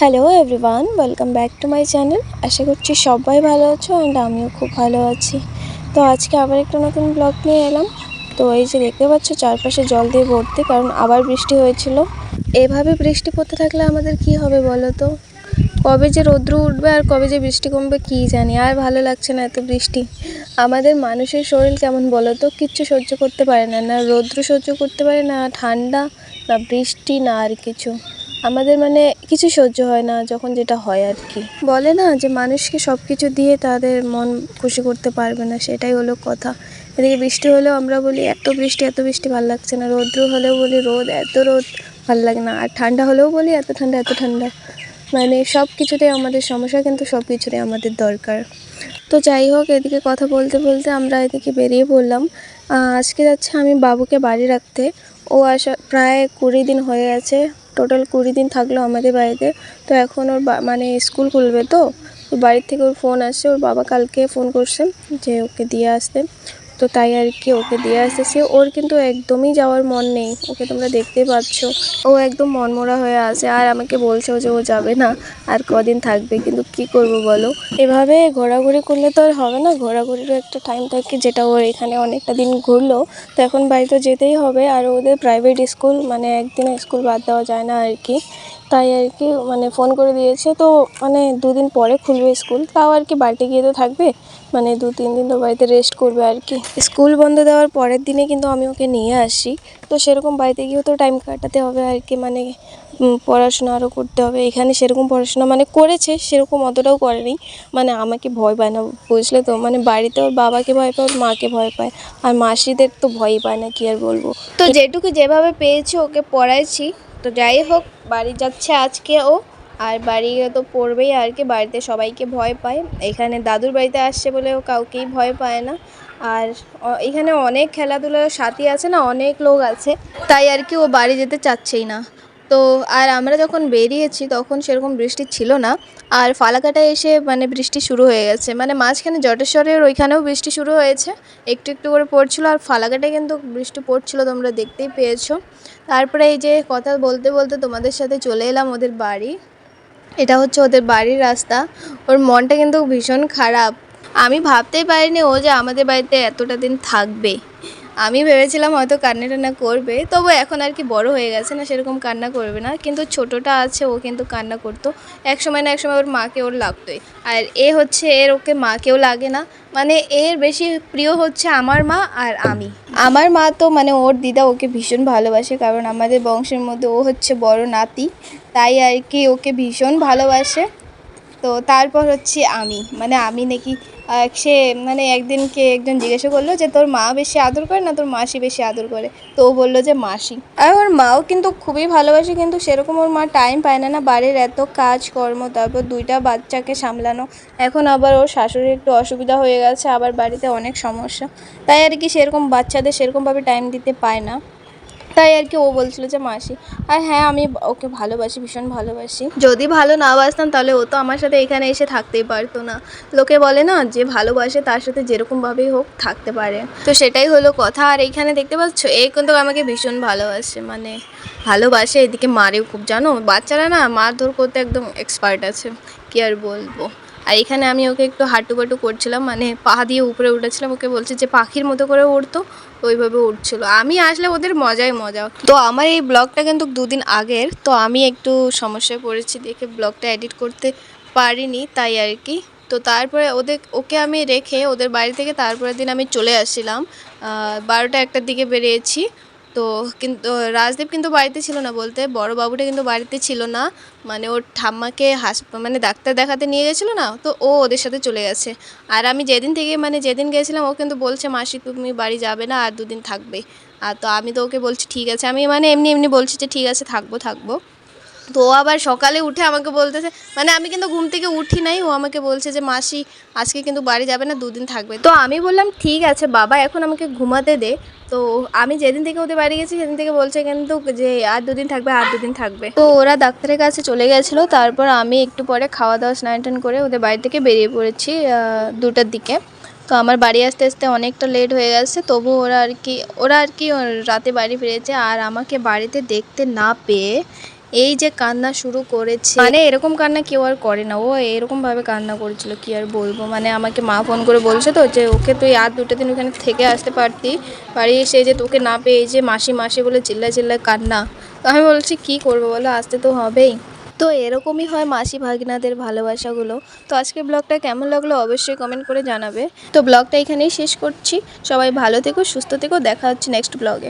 Hello everyone welcome back to my channel আশা করছি সবাই ভালো আছো অ্যান্ড আমিও খুব ভালো আছি। তো আজকে আবার একটা নতুন ব্লগ নিয়ে এলাম। তো এই যে দেখতে পাচ্ছ, চারপাশে জল দিয়ে ভর্তি, কারণ আবার বৃষ্টি হয়েছিল। এভাবে বৃষ্টি পড়তে থাকলে আমাদের কি হবে বলো তো? কবে যে রৌদ্র উঠবে আর কবে যে বৃষ্টি কমবে কী জানি, আর ভালো লাগছে না এত বৃষ্টি। আমাদের মানুষের শরীর কেমন বলো তো? কিচ্ছু সহ্য করতে পারে না না রৌদ্র সহ্য করতে পারে না, ঠান্ডা, না বৃষ্টি, না আর কিছু। আমাদের মানে কিছু সহ্য হয় না যখন যেটা হয় আর কি। বলে না যে মানুষকে সব কিছু দিয়ে তাদের মন খুশি করতে পারবে না, সেটাই হলো কথা। এদিকে বৃষ্টি হলেও আমরা বলি, এত বৃষ্টি এত বৃষ্টি ভালো লাগছে না। রৌদ্র হলেও বলি, রোদ, এত রোদ ভালো লাগে না। আর ঠান্ডা হলেও বলি, এত ঠান্ডা এত ঠান্ডা। মানে সব কিছুতেই আমাদের সমস্যা, কিন্তু সব কিছুতেই আমাদের দরকার। তো যাই হোক, এদিকে কথা বলতে বলতে আমরা এদিকে বেরিয়ে পড়লাম। আজকে যাচ্ছে আমি বাবুকে বাড়ি রাখতে। ও আসা প্রায় কুড়ি দিন হয়ে গেছে। টোটাল কুড়ি দিন থাকল আমাদের বাড়িতে। তো এখন ওর মানে স্কুল খুলবে তো। তো বাড়ির থেকে ওর ফোন আসছে। ওর বাবা কালকে ফোন করছে যে ওকে দিয়ে আসতে। তো তাই আর কি ওকে দিয়ে আসতেছি। ওর কিন্তু একদমই যাওয়ার মন নেই, ওকে তোমরা দেখতেই পাচ্ছ। ও একদম মনমরা হয়ে আছে আর আমাকে বলছে যে ও যাবে না, আর কদিন থাকবে, কিন্তু কি করব বলো? এভাবে ঘোরাঘুরি করলে তো আর হবে না, ঘোরাঘুরিরও একটা টাইম থাকে যেটা ওর এখানে অনেকটা দিন ঘুরলো। তো এখন বাড়িতে যেতেই হবে, আর ওদের প্রাইভেট স্কুল মানে একদিন স্কুল বাদ দেওয়া যায় না আর কি। তাই আর কি মানে ফোন করে দিয়েছে। তো মানে দুদিন পরে খুলবে স্কুল তাও আর কি বাড়িতে গিয়ে তো থাকবে। মানে দু, তিন দিন তো বাড়িতে রেস্ট করবে আর কি। স্কুল বন্ধ দেওয়ার পরের দিনে কিন্তু আমি ওকে নিয়ে আসি। তো সেরকম বাড়িতে গিয়েও তো টাইম কাটাতে হবে আর কি মানে পড়াশোনা আরও করতে হবে। এখানে সেরকম পড়াশোনা মানে করেছে, সেরকম অতটাও করেনি। মানে আমাকে ভয় পায় না, বুঝলে তো? মানে বাড়িতে ওর বাবাকে ভয় পায়, ওর মাকে ভয় পায়। আর মাসিদের তো ভয়ই পায় না, কি আর বলব? তো যেটুকু যেভাবে পেয়েছি ওকে পড়াইছি তো যাই হোক, বাড়ি যাচ্ছে আজকে ও। আর বাড়ি তো পড়বেই আর কি, বাড়িতে সবাইকে ভয় পায়। এখানে দাদুর বাড়িতে আসছে বলে ও কাউকেই ভয় পায় না। আর এখানে অনেক খেলাধুলার সাথী আছে না, অনেক লোক আছে। তাই আর কি ও বাড়ি যেতে চাচ্ছেই না। তো আর আমরা যখন বেরিয়েছি তখন সেরকম বৃষ্টি ছিল না। আর ফালাকাটায় এসে মানে বৃষ্টি শুরু হয়ে গেছে। মানে মাঝখানে জটেশ্বরের ওইখানেও বৃষ্টি শুরু হয়েছে। একটু একটু করে পড়ছিল আর ফালাকাটায় কিন্তু বৃষ্টি পড়ছিল তোমরা দেখতেই পেয়েছ। তারপরে এই যে কথা বলতে বলতে তোমাদের সাথে চলে এলাম ওদের বাড়ি। এটা হচ্ছে ওদের বাড়ির রাস্তা। ওর মনটা কিন্তু ভীষণ খারাপ। আমি ভাবতেই পারিনি ও যে আমাদের বাড়িতে এতটা দিন থাকবে। আমি ভেবেছিলাম হয়তো কান্না টান্না করবে, তবু এখন আর কি বড় হয়ে গেছে না, সেরকম কান্না করবে না। কিন্তু ছোটোটা আছে, ও কিন্তু কান্না করতো। এক সময় না এক সময় ওর মাকে ওর লাগতোই। আর এ হচ্ছে, এর ওকে মাকেও লাগে না। মানে এর বেশি প্রিয় হচ্ছে আমার মা আর আমি। আমার মা তো মানে ওর দিদা ওকে ভীষণ ভালোবাসে, কারণ আমাদের বংশের মধ্যে ও হচ্ছে বড় নাতি। তাই আর কি ওকে ভীষণ ভালোবাসে। তো তারপর হচ্ছে আমি মানে আমি নাকি সে মানে একদিনকে একজন জিজ্ঞাসা করল যে তোর মা বেশি আদর করে না তোর মাসি বেশি আদর করে? তো ও বলল যে মাসি। আর ওর মাও কিন্তু খুবই ভালোবাসে, কিন্তু সেরকম ওর মা টাইম পায় না না বাড়ির এত কাজ কর্ম তারপর দুইটা বাচ্চাকে সামলানো। এখন আবার ওর শাশুড়ির একটু অসুবিধা হয়ে গেছে, আবার বাড়িতে অনেক সমস্যা। তাই আর কি সেরকম বাচ্চাদের সেরকমভাবে টাইম দিতে পায় না। তাই আর কি ও বলছিল যে, মাসি। আর হ্যাঁ আমি ওকে ভালোবাসি, ভীষণ ভালোবাসি। যদি ভালো না বাসতাম, তাহলে ও তো আমার সাথে এখানে এসে থাকতেই পারতো না। লোকে বলে না, যে ভালোবাসে তার সাথে যেরকমভাবেই হোক থাকতে পারে। তো সেটাই হলো কথা। আর এইখানে দেখতে পাচ্ছ এই কিন্তু আমাকে ভীষণ ভালোবাসে। মানে ভালোবাসে, এদিকে মারেও খুব, জানো? বাচ্চারা না মারধর করতে একদম এক্সপার্ট আছে। কি আর বলব? আর এখানে আমি ওকে একটু হাঁটু বাটু করছিলাম মানে পা দিয়ে উপরে উঠেছিলাম, ওকে বলছে যে পাখির মতো করে উঠতো ওইভাবে উঠছিল আমি আসলে ওদের মজাই মজা। তো আমার এই ব্লগটা কিন্তু দুদিন আগের, তো আমি একটু সমস্যায় পড়েছি দেখে ব্লগটা এডিট করতে পারিনি, তাই আর কি। তো তারপরে ওদের, ওকে আমি রেখে ওদের বাড়ি থেকে তারপরের দিন আমি চলে আসছিলাম। বারোটা একটার দিকে বেরিয়েছি। তো কিন্তু, রাজদীপ কিন্তু বাড়িতে ছিল না বলতে বড় বাবুটা কিন্তু বাড়িতে ছিল না। মানে ওর ঠাম্মাকে হাসপাতাল মানে ডাক্তার দেখাতে নিয়ে গেছিল না, তো ও ওদের সাথে চলে গেছে। আর আমি যেদিন থেকে মানে যেদিন গেছিলাম, ও কিন্তু বলছে, মাসি, তুমি বাড়ি যাবে না, আর দুদিন থাকবে। আর তো আমি তো ওকে বলছি, ঠিক আছে। আমি মানে এমনি এমনি বলছি যে, ঠিক আছে, থাকব থাকব। তো ও আবার সকালে উঠে আমাকে বলতেছে মানে আমি কিন্তু ঘুম থেকে উঠি নাই, ও আমাকে বলছে যে, মাসি, আজকে কিন্তু বাড়ি যাবে না, দুদিন থাকবে। তো আমি বললাম, ঠিক আছে, বাবা, এখন আমাকে ঘুমাতে দে। তো আমি যেদিন থেকে ওদের বাড়ি গেছি, সেদিন থেকে বলছে কিন্তু যে আর দুদিন থাকবে, আর দুদিন থাকবে। তো ওরা ডাক্তারের কাছে চলে গেছিল, তারপর আমি একটু পরে খাওয়া দাওয়া স্নান টান করে ওদের বাড়ি থেকে বেরিয়ে পড়েছি দুটার দিকে। তো আমার বাড়ি আসতে আসতে অনেকটা লেট হয়ে গেছে, তবু ওরা আর কি, ওরা আর কি রাতে বাড়ি ফিরেছে, আর আমাকে বাড়িতে দেখতে না পেয়ে এই যে কান্না শুরু করেছে। মানে এরকম কান্না কেউ আর করে না। ও এরকম ভাবে কান্না করেছিল, কি আর বলব? মানে আমাকে মা ফোন করে বলছে তো যে, ওকে তুই আর দুটো দিন ওখানে থেকে আসতে পারতি। বাড়ি এসে যে তোকে না পেয়ে এই যে মাসি মাসি বলে চিল্লা চিল্লা কান্না। আমি বলছি, কি করব বলো? আসতে তো হবেই। তো এরকমই হয় মাসি ভাগিনাদের ভালোবাসাগুলো। তো আজকে ব্লগটা কেমন লাগল অবশ্যই কমেন্ট করে জানাবে। তো ব্লগটা এখানেই শেষ করছি। সবাই ভালো থেকো, সুস্থ থেকো। দেখা হচ্ছে নেক্সট ব্লগে